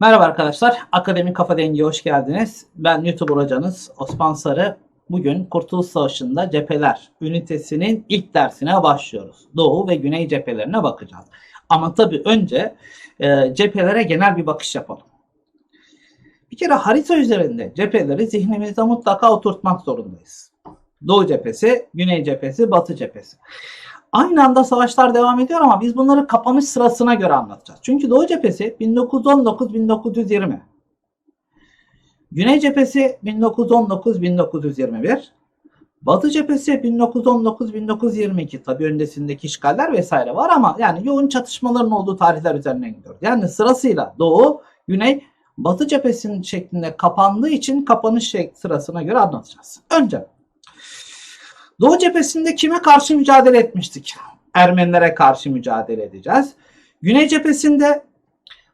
Merhaba arkadaşlar, Akademi Kafa Dengi'ye hoş geldiniz. Ben YouTuber hocanız Osman Sarı. Bugün Kurtuluş Savaşı'nda cepheler ünitesinin ilk dersine başlıyoruz. Doğu ve Güney cephelerine bakacağız. Ama tabii önce e, cephelere genel bir bakış yapalım. Bir kere harita üzerinde cepheleri zihnimizde mutlaka oturtmak zorundayız. Doğu cephesi, Güney cephesi, Batı cephesi. Aynı anda savaşlar devam ediyor ama biz bunları kapanış sırasına göre anlatacağız. Çünkü Doğu cephesi 1919-1920. Güney cephesi 1919-1921. Batı cephesi 1919-1922. Tabi öncesindeki işgaller vesaire var ama yani yoğun çatışmaların olduğu tarihler üzerinden gidiyoruz. Yani sırasıyla Doğu, Güney, Batı cephesinin şeklinde kapandığı için kapanış sırasına göre anlatacağız. Önce Doğu cephesinde kime karşı mücadele etmiştik? Ermenilere karşı mücadele edeceğiz. Güney cephesinde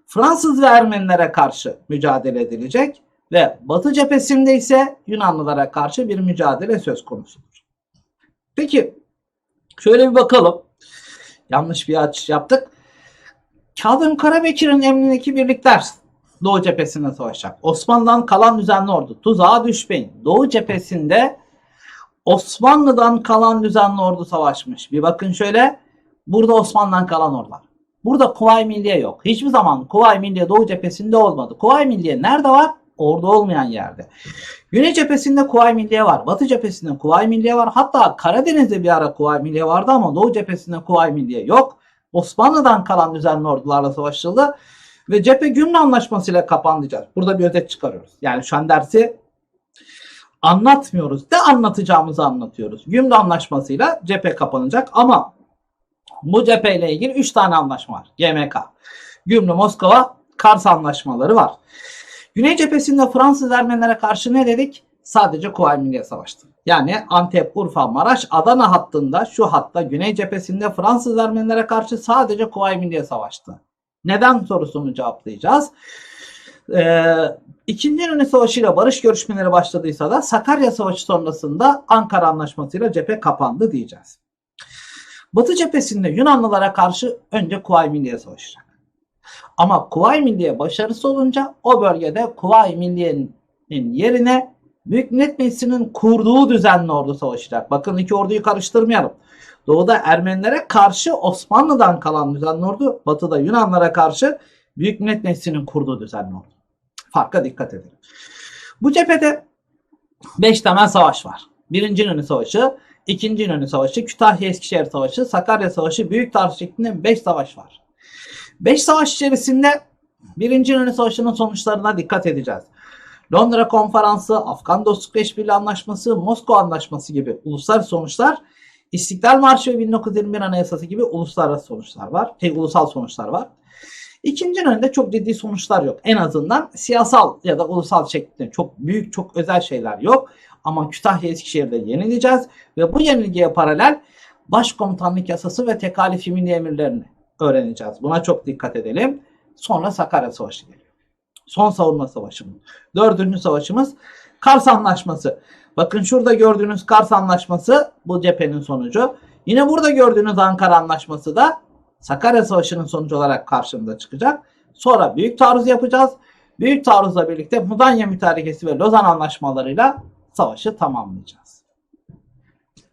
Fransız ve Ermenilere karşı mücadele edilecek ve Batı cephesinde ise Yunanlılara karşı bir mücadele söz konusudur. Peki şöyle bir bakalım. Yanlış bir açış yaptık. Kazım Karabekir'in emrindeki birlikler Doğu cephesinde savaşacak. Osmanlı'dan kalan düzenli ordu. Tuzağa düşmeyin. Doğu cephesinde Osmanlı'dan kalan düzenli ordu savaşmış. Bir bakın şöyle. Burada Osmanlı'dan kalan ordular. Burada Kuvayi Milliye yok. Hiçbir zaman Kuvayi Milliye Doğu cephesinde olmadı. Kuvayi Milliye nerede var? Ordu olmayan yerde. Güney cephesinde Kuvayi Milliye var. Batı cephesinde Kuvayi Milliye var. Hatta Karadeniz'de bir ara Kuvayi Milliye vardı ama Doğu cephesinde Kuvayi Milliye yok. Osmanlı'dan kalan düzenli ordularla savaşıldı. Ve cephe Gümrü Anlaşması'yla kapanacak. Burada bir özet çıkarıyoruz. Yani şu an dersi anlatmıyoruz de anlatacağımızı anlatıyoruz. Gümrü Anlaşması'yla cephe kapanacak ama bu cepheyle ilgili 3 tane anlaşma var. GMK. Gümrü Moskova Kars anlaşmaları var. Güney cephesinde Fransız Ermenilere karşı ne dedik? Sadece Kuvayi savaştı. Yani Antep, Urfa, Maraş, Adana hattında şu hatta Güney cephesinde Fransız Ermenilere karşı sadece Kuvayi savaştı. Neden sorusunu cevaplayacağız. Ee, İkinci İnönü Savaşı ile barış görüşmeleri başladıysa da Sakarya Savaşı sonrasında Ankara Anlaşması ile cephe kapandı diyeceğiz. Batı cephesinde Yunanlılara karşı önce Kuvayi Milliye savaşacak. Ama Kuvayi Milliye başarısı olunca o bölgede Kuvayi Milliye'nin yerine Büyük Millet Meclisi'nin kurduğu düzenli ordu savaşacak. Bakın iki orduyu karıştırmayalım. Doğuda Ermenilere karşı Osmanlı'dan kalan düzenli ordu, batıda Yunanlara karşı Büyük Millet Meclisi'nin kurduğu düzenli ordu. Farka dikkat edelim. Bu cephede 5 temel savaş var. Birinci İnönü Savaşı, İkinci İnönü Savaşı, Kütahya Eskişehir Savaşı, Sakarya Savaşı, Büyük Taarruz şeklinde 5 savaş var. 5 savaş içerisinde Birinci İnönü Savaşı'nın sonuçlarına dikkat edeceğiz. Londra Konferansı, Afgan Dostluk ve İşbirliği Anlaşması, Moskova Anlaşması gibi uluslararası sonuçlar, İstiklal Marşı ve 1921 Anayasası gibi uluslararası sonuçlar var, şey, ulusal sonuçlar var. İkinci önünde çok ciddi sonuçlar yok. En azından siyasal ya da ulusal şeklinde çok büyük, çok özel şeyler yok. Ama Kütahya Eskişehir'de yenileceğiz ve bu yenilgiye paralel başkomutanlık yasası ve tekalifi milli emirlerini öğreneceğiz. Buna çok dikkat edelim. Sonra Sakarya Savaşı geliyor. Son savunma savaşımız. Dördüncü savaşımız Kars Anlaşması. Bakın şurada gördüğünüz Kars Anlaşması bu cephenin sonucu. Yine burada gördüğünüz Ankara Anlaşması da Sakarya Savaşı'nın sonucu olarak karşımıza çıkacak. Sonra büyük taarruz yapacağız. Büyük taarruzla birlikte Mudanya Mütarekesi ve Lozan Anlaşmalarıyla savaşı tamamlayacağız.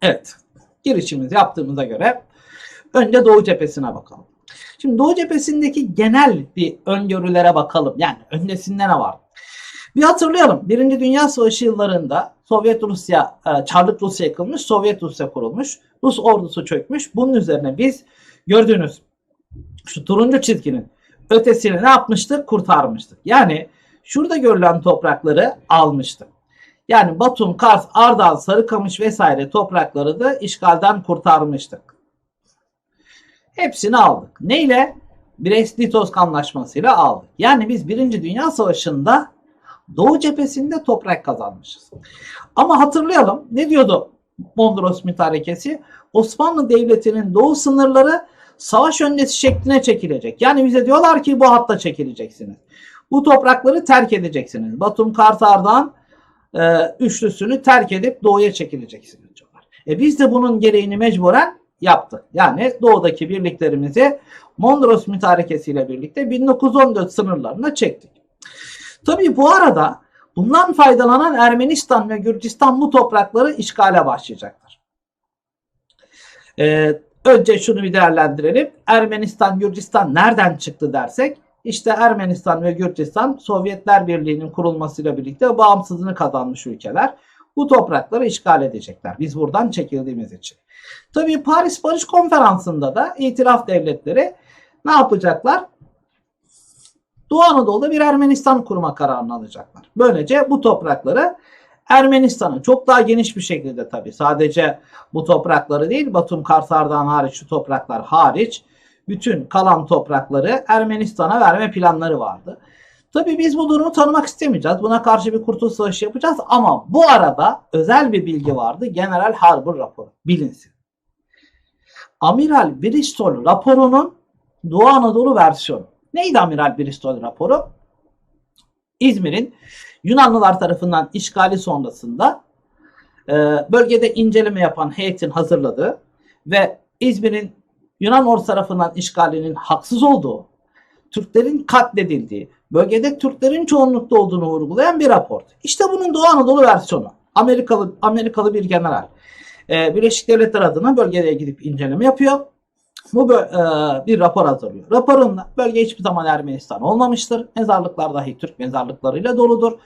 Evet. Girişimizi yaptığımıza göre önce Doğu cephesine bakalım. Şimdi Doğu cephesindeki genel bir öngörülere bakalım. Yani öncesinde ne var? Bir hatırlayalım. Birinci Dünya Savaşı yıllarında Sovyet Rusya, e, Çarlık Rusya yıkılmış, Sovyet Rusya kurulmuş, Rus ordusu çökmüş. Bunun üzerine biz gördüğünüz şu turuncu çizginin ötesini ne yapmıştık? Kurtarmıştık. Yani şurada görülen toprakları almıştık. Yani Batum, Kars, Ardahan, Sarıkamış vesaire toprakları da işgalden kurtarmıştık. Hepsini aldık. Neyle? Brest-Litovsk anlaşmasıyla aldık. Yani biz Birinci Dünya Savaşı'nda Doğu cephesinde toprak kazanmışız. Ama hatırlayalım ne diyordu Mondros Mütarekesi? Osmanlı Devleti'nin doğu sınırları savaş öncesi şekline çekilecek. Yani bize diyorlar ki bu hatta çekileceksiniz. Bu toprakları terk edeceksiniz. Batum, Kars, Ardahan e, üçlüsünü terk edip doğuya çekileceksiniz diyorlar. E biz de bunun gereğini mecburen yaptık. Yani doğudaki birliklerimizi Mondros Mütarekesi ile birlikte 1914 sınırlarına çektik. Tabii bu arada bundan faydalanan Ermenistan ve Gürcistan bu toprakları işgale başlayacaktır. Ee, önce şunu bir değerlendirelim. Ermenistan, Gürcistan nereden çıktı dersek işte Ermenistan ve Gürcistan Sovyetler Birliği'nin kurulmasıyla birlikte bağımsızlığını kazanmış ülkeler. Bu toprakları işgal edecekler. Biz buradan çekildiğimiz için. Tabii Paris Barış Konferansı'nda da itiraf devletleri ne yapacaklar? Doğu Anadolu'da bir Ermenistan kurma kararını alacaklar. Böylece bu toprakları Ermenistan'ın çok daha geniş bir şekilde tabii sadece bu toprakları değil Batum Kars Ardahan hariç şu topraklar hariç bütün kalan toprakları Ermenistan'a verme planları vardı. Tabii biz bu durumu tanımak istemeyeceğiz. Buna karşı bir kurtuluş savaşı yapacağız ama bu arada özel bir bilgi vardı. General Harbour raporu bilinsin. Amiral Bristol raporunun Doğu Anadolu versiyonu. Neydi Amiral Bristol raporu? İzmir'in Yunanlılar tarafından işgali sonrasında e, bölgede inceleme yapan heyetin hazırladığı ve İzmir'in Yunan ordu tarafından işgalinin haksız olduğu, Türklerin katledildiği, bölgede Türklerin çoğunlukta olduğunu vurgulayan bir rapor. İşte bunun Doğu Anadolu versiyonu. Amerikalı Amerikalı bir general. E, Birleşik Devletler adına bölgeye gidip inceleme yapıyor. Bu e, bir rapor hazırlıyor. Raporunda bölge hiçbir zaman Ermenistan olmamıştır. Mezarlıklar dahi Türk mezarlıklarıyla doludur.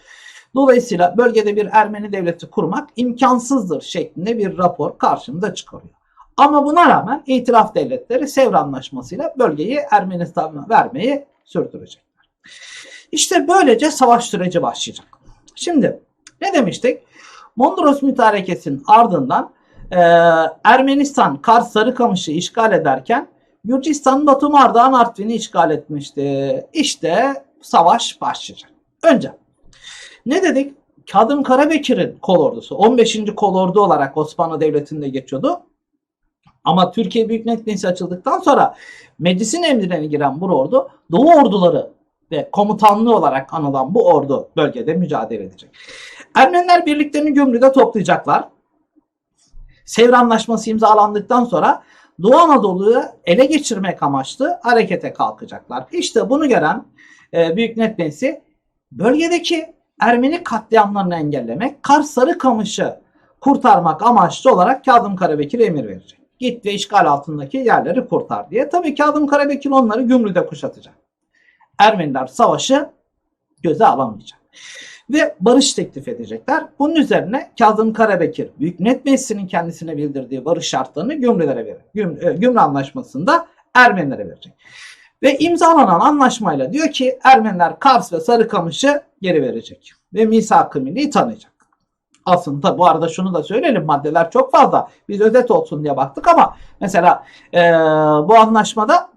Dolayısıyla bölgede bir Ermeni devleti kurmak imkansızdır şeklinde bir rapor karşımıza çıkarıyor. Ama buna rağmen itiraf devletleri Sevr Anlaşması'yla bölgeyi Ermenistan'a vermeyi sürdürecekler. İşte böylece savaş süreci başlayacak. Şimdi ne demiştik? Mondros mütarekesinin ardından e, Ermenistan Kars Sarıkamış'ı işgal ederken Gürcistan Batum Ardahan Artvin'i işgal etmişti. İşte savaş başlayacak. Önce ne dedik? Kadım Karabekir'in kolordusu 15. kolordu olarak Osmanlı Devleti'nde geçiyordu. Ama Türkiye Büyük Millet Meclisi açıldıktan sonra meclisin emrine giren bu ordu Doğu orduları ve komutanlığı olarak anılan bu ordu bölgede mücadele edecek. Ermeniler birliklerini Gümrü'de toplayacaklar. Sevr Anlaşması imzalandıktan sonra Doğu Anadolu'yu ele geçirmek amaçlı harekete kalkacaklar. İşte bunu gören e, Büyük Meclisi bölgedeki Ermeni katliamlarını engellemek, Kars Sarıkamış'ı kurtarmak amaçlı olarak Kazım Karabekir emir verecek. Git ve işgal altındaki yerleri kurtar diye. Tabii Kazım Karabekir onları Gümrü'de kuşatacak. Ermeniler savaşı göze alamayacak. Ve barış teklif edecekler. Bunun üzerine Kazım Karabekir Büyük Millet Meclisi'nin kendisine bildirdiği barış şartlarını Gümrülere verir. Güm, e, Gümrü Anlaşması'nda Ermenilere verecek. Ve imzalanan anlaşmayla diyor ki Ermeniler Kars ve Sarıkamış'ı geri verecek. Ve misak-ı milli tanıyacak. Aslında bu arada şunu da söyleyelim maddeler çok fazla. Biz özet olsun diye baktık ama mesela e, bu anlaşmada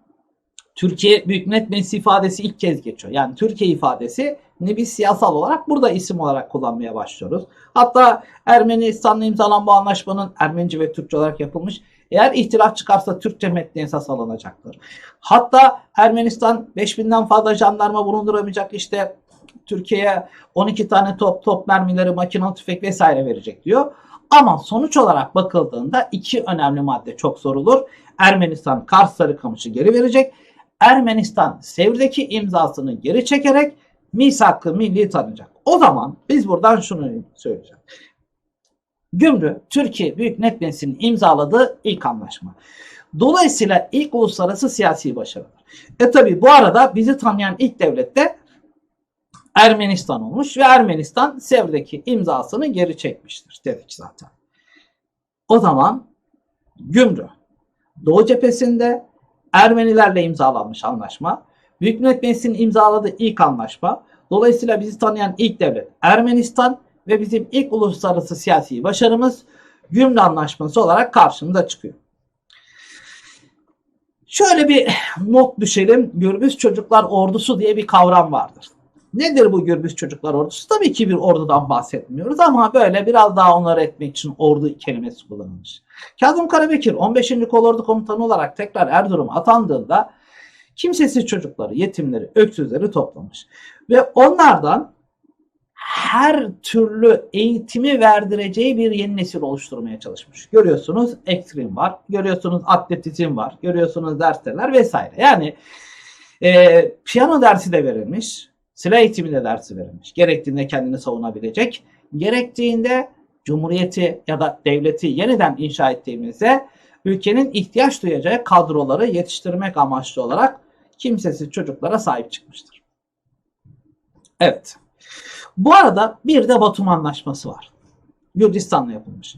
Türkiye Büyük Millet Meclisi ifadesi ilk kez geçiyor. Yani Türkiye ifadesi ne biz siyasal olarak burada isim olarak kullanmaya başlıyoruz. Hatta Ermenistan'la imzalanan bu anlaşmanın Ermenice ve Türkçe olarak yapılmış. Eğer ihtilaf çıkarsa Türkçe metni esas alınacaktır. Hatta Ermenistan 5000'den fazla jandarma bulunduramayacak işte Türkiye'ye 12 tane top, top mermileri, makinalı tüfek vesaire verecek diyor. Ama sonuç olarak bakıldığında iki önemli madde çok sorulur. Ermenistan Kars Sarıkamış'ı geri verecek. Ermenistan Sevr'deki imzasını geri çekerek misak-ı milli tanıyacak. O zaman biz buradan şunu söyleyeceğim. Gümrü Türkiye Büyük Millet Meclisi'nin imzaladığı ilk anlaşma. Dolayısıyla ilk uluslararası siyasi başarılar. E tabi bu arada bizi tanıyan ilk devlet de Ermenistan olmuş ve Ermenistan Sevr'deki imzasını geri çekmiştir dedik zaten. O zaman Gümrü Doğu cephesinde Ermenilerle imzalanmış anlaşma. Büyük Millet Meclisi'nin imzaladığı ilk anlaşma. Dolayısıyla bizi tanıyan ilk devlet Ermenistan ve bizim ilk uluslararası siyasi başarımız Gümrü Anlaşması olarak karşımıza çıkıyor. Şöyle bir not düşelim. Gürbüz Çocuklar Ordusu diye bir kavram vardır. Nedir bu Gürbüz Çocuklar Ordusu? Tabii ki bir ordudan bahsetmiyoruz ama böyle biraz daha onları etmek için ordu kelimesi kullanılmış. Kazım Karabekir 15. Kolordu Komutanı olarak tekrar Erzurum'a atandığında kimsesiz çocukları, yetimleri, öksüzleri toplamış. Ve onlardan her türlü eğitimi verdireceği bir yeni nesil oluşturmaya çalışmış. Görüyorsunuz ekstrim var, görüyorsunuz atletizm var, görüyorsunuz dersler vesaire. Yani e, piyano dersi de verilmiş, silah eğitimi de dersi verilmiş. Gerektiğinde kendini savunabilecek, gerektiğinde cumhuriyeti ya da devleti yeniden inşa ettiğimizde ülkenin ihtiyaç duyacağı kadroları yetiştirmek amaçlı olarak kimsesiz çocuklara sahip çıkmıştır. Evet. Bu arada bir de Batum Anlaşması var. Gürcistan'la yapılmış.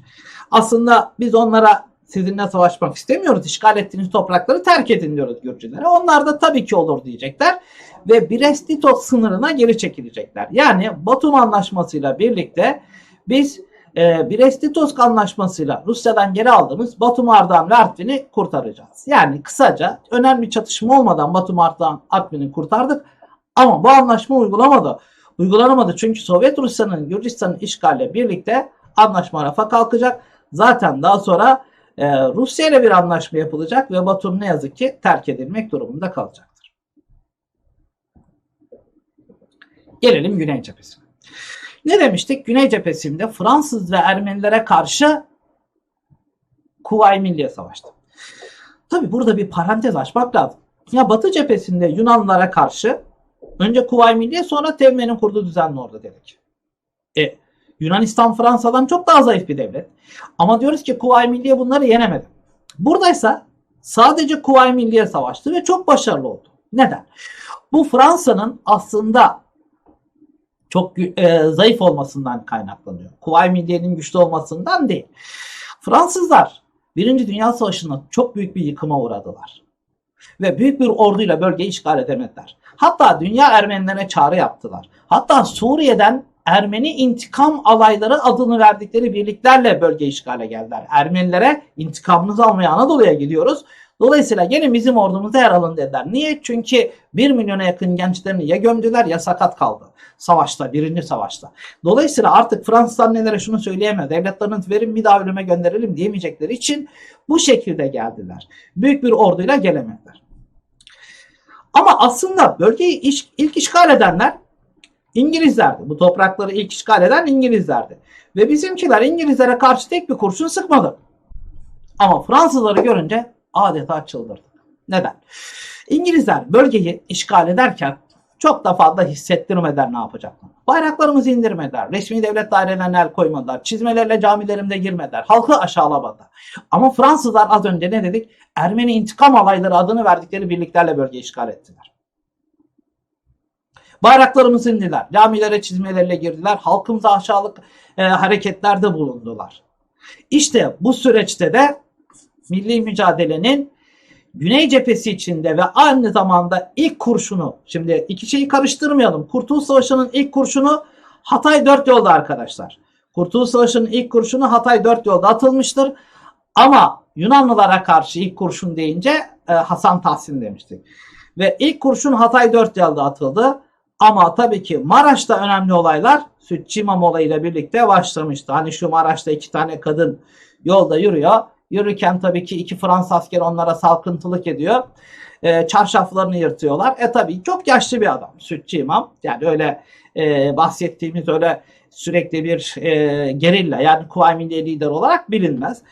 Aslında biz onlara sizinle savaşmak istemiyoruz. İşgal ettiğiniz toprakları terk edin diyoruz Gürcülere. Onlar da tabii ki olur diyecekler. Ve Brest-Litovsk sınırına geri çekilecekler. Yani Batum Anlaşması'yla birlikte biz e, Brest-Litovsk Anlaşması'yla Rusya'dan geri aldığımız Batum Ardahan ve Artvin'i kurtaracağız. Yani kısaca önemli çatışma olmadan Batum Ardahan Artvin'i kurtardık. Ama bu anlaşma uygulamadı. Uygulanamadı çünkü Sovyet Rusya'nın Gürcistan'ın işgalle birlikte anlaşma rafa kalkacak. Zaten daha sonra e, Rusya ile bir anlaşma yapılacak ve Batum ne yazık ki terk edilmek durumunda kalacaktır. Gelelim Güney cephesine. Ne demiştik? Güney cephesinde Fransız ve Ermenilere karşı Kuvayi Milliye savaştı. Tabi burada bir parantez açmak lazım. Ya Batı cephesinde Yunanlılara karşı önce Kuvayi Milliye sonra Tevmen'in kurduğu düzenli ordu dedik. E, Yunanistan Fransa'dan çok daha zayıf bir devlet. Ama diyoruz ki Kuvayi Milliye bunları yenemedi. Buradaysa sadece Kuvayi Milliye savaştı ve çok başarılı oldu. Neden? Bu Fransa'nın aslında çok e, zayıf olmasından kaynaklanıyor. Kuvayi Milliye'nin güçlü olmasından değil. Fransızlar Birinci Dünya Savaşı'nda çok büyük bir yıkıma uğradılar. Ve büyük bir orduyla bölgeyi işgal edemediler. Hatta dünya Ermenilerine çağrı yaptılar. Hatta Suriye'den Ermeni intikam alayları adını verdikleri birliklerle bölge işgale geldiler. Ermenilere intikamınızı almaya Anadolu'ya gidiyoruz. Dolayısıyla gene bizim ordumuzda yer alın dediler. Niye? Çünkü 1 milyona yakın gençlerini ya gömdüler ya sakat kaldı. Savaşta, birinci savaşta. Dolayısıyla artık Fransız annelere şunu söyleyemez. Devletleriniz verin bir daha ölüme gönderelim diyemeyecekleri için bu şekilde geldiler. Büyük bir orduyla gelemediler. Ama aslında bölgeyi ilk işgal edenler İngilizlerdi. Bu toprakları ilk işgal eden İngilizlerdi. Ve bizimkiler İngilizlere karşı tek bir kurşun sıkmadı. Ama Fransızları görünce adeta çıldırdı. Neden? İngilizler bölgeyi işgal ederken çok da fazla hissettirmeden ne yapacaklar? Bayraklarımızı indirmediler. Resmi devlet dairelerine el koymadılar. Çizmelerle camilerimde girmediler. Halkı aşağılamadılar. Ama Fransızlar az önce ne dedik? Ermeni intikam alayları adını verdikleri birliklerle bölgeyi işgal ettiler. Bayraklarımızı indiler. Camilere çizmeleriyle girdiler. Halkımıza aşağılık e, hareketlerde bulundular. İşte bu süreçte de milli mücadelenin Güney cephesi içinde ve aynı zamanda ilk kurşunu, şimdi iki şeyi karıştırmayalım. Kurtuluş Savaşı'nın ilk kurşunu Hatay dört yolda arkadaşlar. Kurtuluş Savaşı'nın ilk kurşunu Hatay dört yolda atılmıştır. Ama Yunanlılara karşı ilk kurşun deyince e, Hasan Tahsin demiştik. Ve ilk kurşun Hatay dört yolda atıldı. Ama tabii ki Maraş'ta önemli olaylar Sütçü İmam olayıyla birlikte başlamıştı. Hani şu Maraş'ta iki tane kadın yolda yürüyor. Yürürken tabii ki iki Fransız asker onlara salkıntılık ediyor. E, çarşaflarını yırtıyorlar. E tabii çok yaşlı bir adam. Sütçü imam. Yani öyle e, bahsettiğimiz öyle sürekli bir e, gerilla yani Kuvayi Milliye lider olarak bilinmez.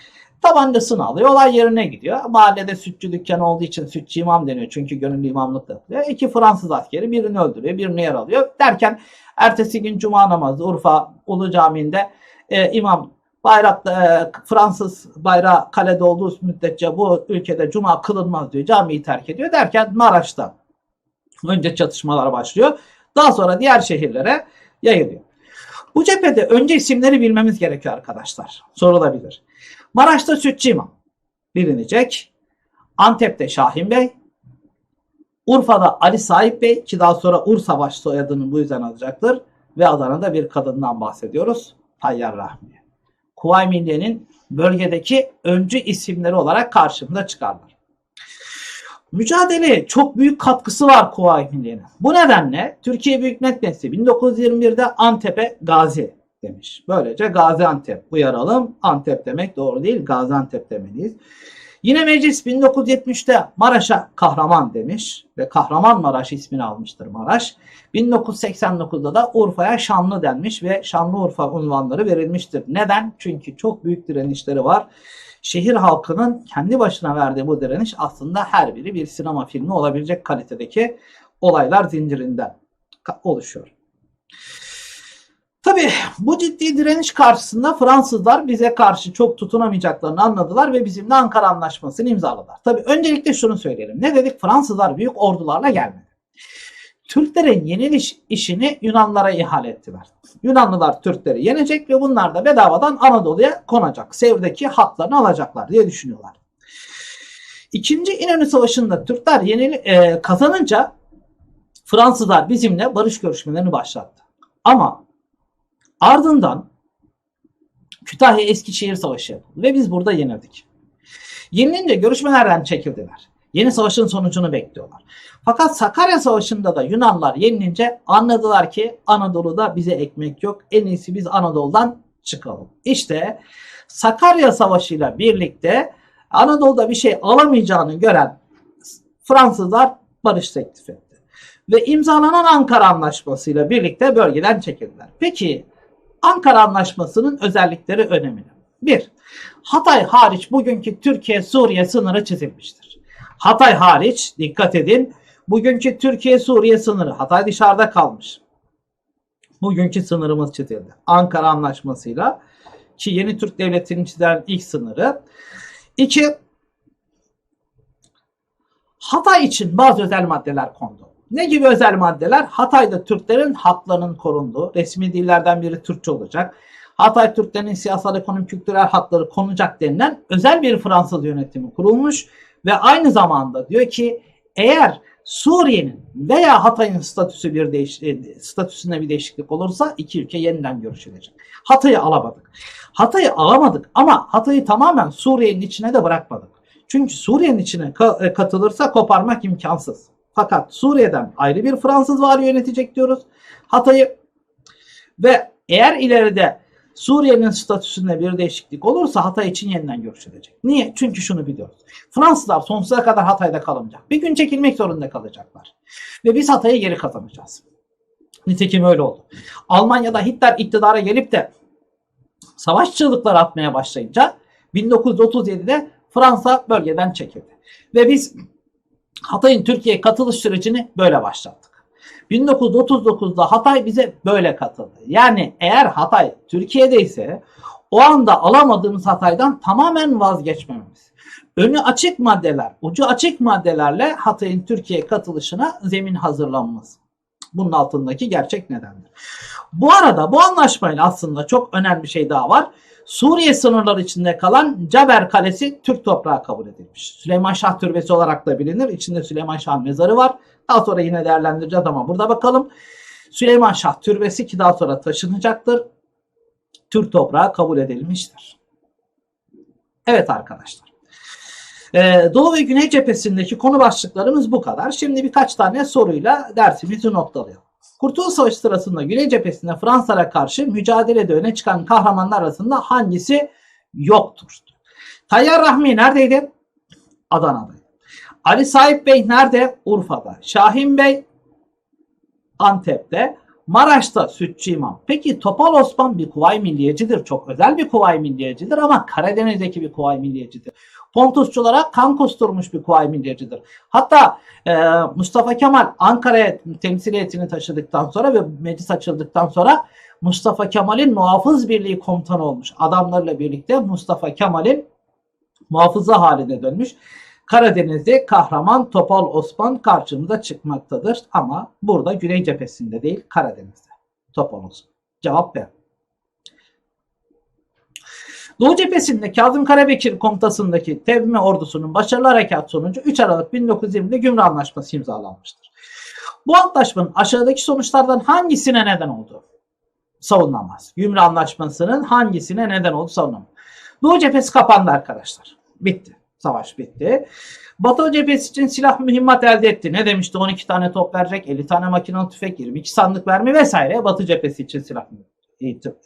Tabancasını alıyor. Olay yerine gidiyor. Mahallede sütçü dükkanı olduğu için sütçü imam deniyor. Çünkü gönüllü imamlık yapıyor. İki Fransız askeri birini öldürüyor. Birini yer alıyor. Derken ertesi gün Cuma namazı Urfa Ulu Camii'nde e, imam bayrak e, Fransız bayrağı kalede olduğu müddetçe bu ülkede cuma kılınmaz diyor. Camiyi terk ediyor derken Maraş'ta önce çatışmalar başlıyor. Daha sonra diğer şehirlere yayılıyor. Bu cephede önce isimleri bilmemiz gerekiyor arkadaşlar. Sorulabilir. Maraş'ta Sütçü İmam bilinecek. Antep'te Şahin Bey. Urfa'da Ali Sahip Bey ki daha sonra Ur Savaş soyadını bu yüzden alacaktır. Ve Adana'da bir kadından bahsediyoruz. Tayyar Rahmi. Kuvayi Milliye'nin bölgedeki öncü isimleri olarak karşımıza çıkarlar. Mücadeleye çok büyük katkısı var Kuvayi Milliye'nin. Bu nedenle Türkiye Büyük Millet Meclisi 1921'de Antep'e Gazi demiş. Böylece Gaziantep uyaralım. Antep demek doğru değil Gaziantep demeliyiz. Yine meclis 1970'te Maraş'a kahraman demiş ve Kahramanmaraş ismini almıştır Maraş. 1989'da da Urfa'ya Şanlı denmiş ve Şanlıurfa unvanları verilmiştir. Neden? Çünkü çok büyük direnişleri var. Şehir halkının kendi başına verdiği bu direniş aslında her biri bir sinema filmi olabilecek kalitedeki olaylar zincirinden. oluşuyor. Tabii bu ciddi direniş karşısında Fransızlar bize karşı çok tutunamayacaklarını anladılar ve bizimle Ankara Anlaşması'nı imzaladılar. Tabii öncelikle şunu söyleyelim. Ne dedik? Fransızlar büyük ordularla gelmedi. Türklerin yeniliş işini Yunanlara ihale ettiler. Yunanlılar Türkleri yenecek ve bunlar da bedavadan Anadolu'ya konacak. Sevr'deki hatlarını alacaklar diye düşünüyorlar. İkinci İnönü Savaşı'nda Türkler yenili, e, kazanınca Fransızlar bizimle barış görüşmelerini başlattı. Ama ardından Kütahya Eskişehir Savaşı yapıldı ve biz burada yenildik. Yenilince görüşmelerden çekildiler. Yeni savaşın sonucunu bekliyorlar. Fakat Sakarya Savaşı'nda da Yunanlar yenilince anladılar ki Anadolu'da bize ekmek yok. En iyisi biz Anadolu'dan çıkalım. İşte Sakarya Savaşı'yla birlikte Anadolu'da bir şey alamayacağını gören Fransızlar barış teklif etti. Ve imzalanan Ankara Anlaşması'yla birlikte bölgeden çekildiler. Peki Ankara Anlaşması'nın özellikleri önemli. Bir, Hatay hariç bugünkü Türkiye-Suriye sınırı çizilmiştir. Hatay hariç dikkat edin bugünkü Türkiye-Suriye sınırı Hatay dışarıda kalmış. Bugünkü sınırımız çizildi. Ankara Anlaşması'yla ki yeni Türk Devleti'nin çizilen ilk sınırı. İki, Hatay için bazı özel maddeler kondu. Ne gibi özel maddeler? Hatay'da Türklerin haklarının korunduğu, resmi dillerden biri Türkçe olacak. Hatay Türklerinin siyasal, ekonomik, kültürel hakları konacak denilen özel bir Fransız yönetimi kurulmuş ve aynı zamanda diyor ki eğer Suriye'nin veya Hatay'ın statüsü bir değiş e, statüsünde bir değişiklik olursa iki ülke yeniden görüşülecek. Hatay'ı alamadık. Hatay'ı alamadık ama Hatay'ı tamamen Suriye'nin içine de bırakmadık. Çünkü Suriye'nin içine e, katılırsa koparmak imkansız. Fakat Suriye'den ayrı bir Fransız var yönetecek diyoruz. Hatay'ı ve eğer ileride Suriye'nin statüsünde bir değişiklik olursa Hatay için yeniden görüşülecek. Niye? Çünkü şunu biliyoruz. Fransızlar sonsuza kadar Hatay'da kalamayacak. Bir gün çekilmek zorunda kalacaklar. Ve biz Hatay'ı geri kazanacağız. Nitekim öyle oldu. Almanya'da Hitler iktidara gelip de savaş çığlıkları atmaya başlayınca 1937'de Fransa bölgeden çekildi. Ve biz Hatay'ın Türkiye'ye katılış sürecini böyle başlattık. 1939'da Hatay bize böyle katıldı. Yani eğer Hatay Türkiye'de ise o anda alamadığımız Hatay'dan tamamen vazgeçmememiz. Önü açık maddeler, ucu açık maddelerle Hatay'ın Türkiye'ye katılışına zemin hazırlanması. Bunun altındaki gerçek nedendir. Bu arada bu anlaşmayla aslında çok önemli bir şey daha var. Suriye sınırları içinde kalan Caber Kalesi Türk toprağı kabul edilmiş. Süleyman Şah Türbesi olarak da bilinir. İçinde Süleyman Şah mezarı var. Daha sonra yine değerlendireceğiz ama burada bakalım. Süleyman Şah Türbesi ki daha sonra taşınacaktır. Türk toprağı kabul edilmiştir. Evet arkadaşlar. Ee, Doğu ve Güney cephesindeki konu başlıklarımız bu kadar. Şimdi birkaç tane soruyla dersimizi noktalayalım. Kurtuluş Savaşı sırasında Güney cephesinde Fransızlara karşı mücadelede öne çıkan kahramanlar arasında hangisi yoktur? Tayyar Rahmi neredeydi? Adana'da. Ali Sahip Bey nerede? Urfa'da. Şahin Bey Antep'te. Maraş'ta Sütçü İmam. Peki Topal Osman bir kuvay milliyecidir. Çok özel bir kuvay milliyecidir ama Karadeniz'deki bir kuvay milliyecidir. Pontusçulara kan kusturmuş bir kuvay milliyecidir. Hatta e, Mustafa Kemal Ankara'ya temsiliyetini taşıdıktan sonra ve meclis açıldıktan sonra Mustafa Kemal'in muhafız birliği komutanı olmuş. Adamlarla birlikte Mustafa Kemal'in muhafıza haline dönmüş. Karadeniz'de kahraman Topal Osman karşımıza çıkmaktadır. Ama burada Güney cephesinde değil Karadeniz'de. Topal Osman. Cevap B. Doğu cephesinde Kazım Karabekir komutasındaki Tevme ordusunun başarılı harekat sonucu 3 Aralık 1920'de Gümrü Anlaşması imzalanmıştır. Bu antlaşmanın aşağıdaki sonuçlardan hangisine neden oldu? Savunamaz. Gümrü Anlaşması'nın hangisine neden oldu savunamaz. Doğu cephesi kapandı arkadaşlar. Bitti. Savaş bitti. Batı cephesi için silah mühimmat elde etti. Ne demişti? 12 tane top verecek, 50 tane makinalı tüfek, 22 sandık verme vesaire. Batı cephesi için silah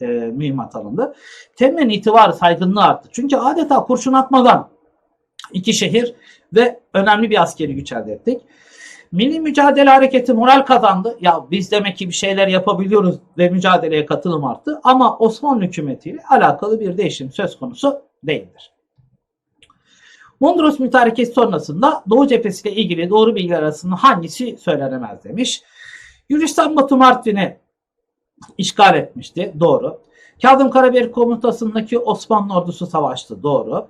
e, mühimmat alındı. Temel'in itibarı saygınlığı arttı. Çünkü adeta kurşun atmadan iki şehir ve önemli bir askeri güç elde ettik. Milli Mücadele Hareketi moral kazandı. Ya biz demek ki bir şeyler yapabiliyoruz ve mücadeleye katılım arttı. Ama Osmanlı hükümetiyle alakalı bir değişim söz konusu değildir. Mondros mütarekesi sonrasında Doğu cephesiyle ilgili doğru bilgiler arasında hangisi söylenemez demiş. Gürcistan Batı Mardin'i işgal etmişti. Doğru. Kazım Karabekir komutasındaki Osmanlı ordusu savaştı. Doğru.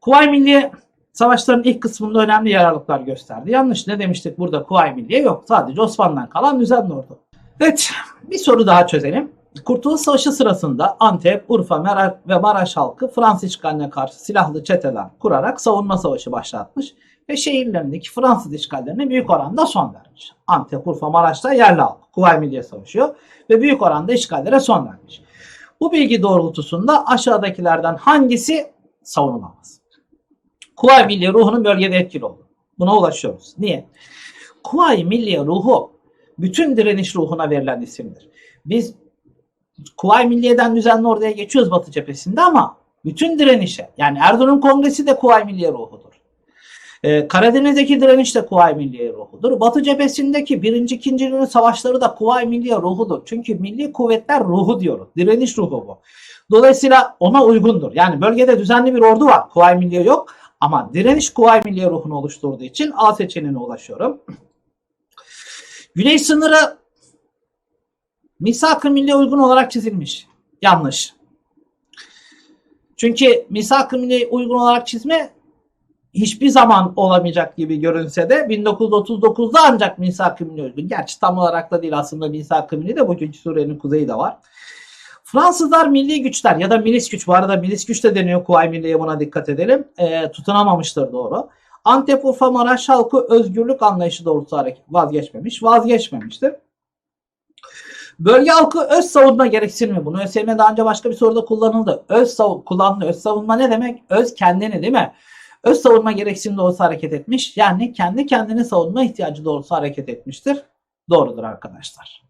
Kuvayi Milliye savaşların ilk kısmında önemli yararlıklar gösterdi. Yanlış ne demiştik burada Kuvayi Milliye yok. Sadece Osmanlı'dan kalan düzenli ordu. Evet bir soru daha çözelim. Kurtuluş Savaşı sırasında Antep, Urfa Meraş ve Maraş halkı Fransız işgaline karşı silahlı çeteler kurarak savunma savaşı başlatmış ve şehirlerindeki Fransız işgallerine büyük oranda son vermiş. Antep, Urfa, Maraş'ta yerli halk Kuvayi Milliye savaşıyor ve büyük oranda işgallere son vermiş. Bu bilgi doğrultusunda aşağıdakilerden hangisi savunulamaz? Kuvayi Milliye ruhunun bölgede etkili oldu. Buna ulaşıyoruz. Niye? Kuvayi Milliye ruhu bütün direniş ruhuna verilen isimdir. Biz Kuvayi Milliye'den düzenli orduya geçiyoruz Batı cephesinde ama bütün direnişe yani Erzurum Kongresi de Kuvayi Milliye ruhudur. Ee, Karadeniz'deki direniş de Kuvayi Milliye ruhudur. Batı cephesindeki birinci, ikinci Dünya savaşları da Kuvayi Milliye ruhudur. Çünkü milli kuvvetler ruhu diyoruz. Direniş ruhu bu. Dolayısıyla ona uygundur. Yani bölgede düzenli bir ordu var. Kuvayi Milliye yok. Ama direniş Kuvayi Milliye ruhunu oluşturduğu için A seçeneğine ulaşıyorum. Güney sınırı misak-ı milli uygun olarak çizilmiş. Yanlış. Çünkü misak-ı milli uygun olarak çizme hiçbir zaman olamayacak gibi görünse de 1939'da ancak misak-ı milli uygun. Gerçi tam olarak da değil aslında misak-ı milli de bugünkü Suriye'nin kuzeyi de var. Fransızlar milli güçler ya da milis güç bu arada milis güç de deniyor Kuvayi Milliye buna dikkat edelim. E, tutunamamıştır doğru. Antep Urfa Maraş halkı özgürlük anlayışı doğrultusu vazgeçmemiş. Vazgeçmemiştir. Bölge halkı öz savunma gereksinimi. Bunu ÖSYM daha önce başka bir soruda kullanıldı. Öz sav kullandı. Öz savunma ne demek? Öz kendini değil mi? Öz savunma gereksinimi doğrusu hareket etmiş. Yani kendi kendini savunma ihtiyacı doğrusu hareket etmiştir. Doğrudur arkadaşlar.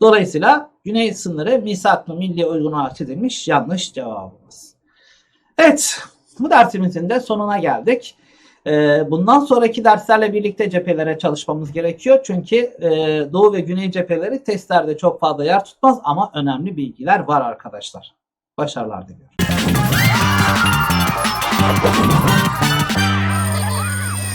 Dolayısıyla güney sınırı misaklı milli uyguna çizilmiş. Yanlış cevabımız. Evet. Bu dersimizin de sonuna geldik. Ee, Bundan sonraki derslerle birlikte cephelere çalışmamız gerekiyor. Çünkü e, Doğu ve Güney cepheleri testlerde çok fazla yer tutmaz ama önemli bilgiler var arkadaşlar. Başarılar diliyorum.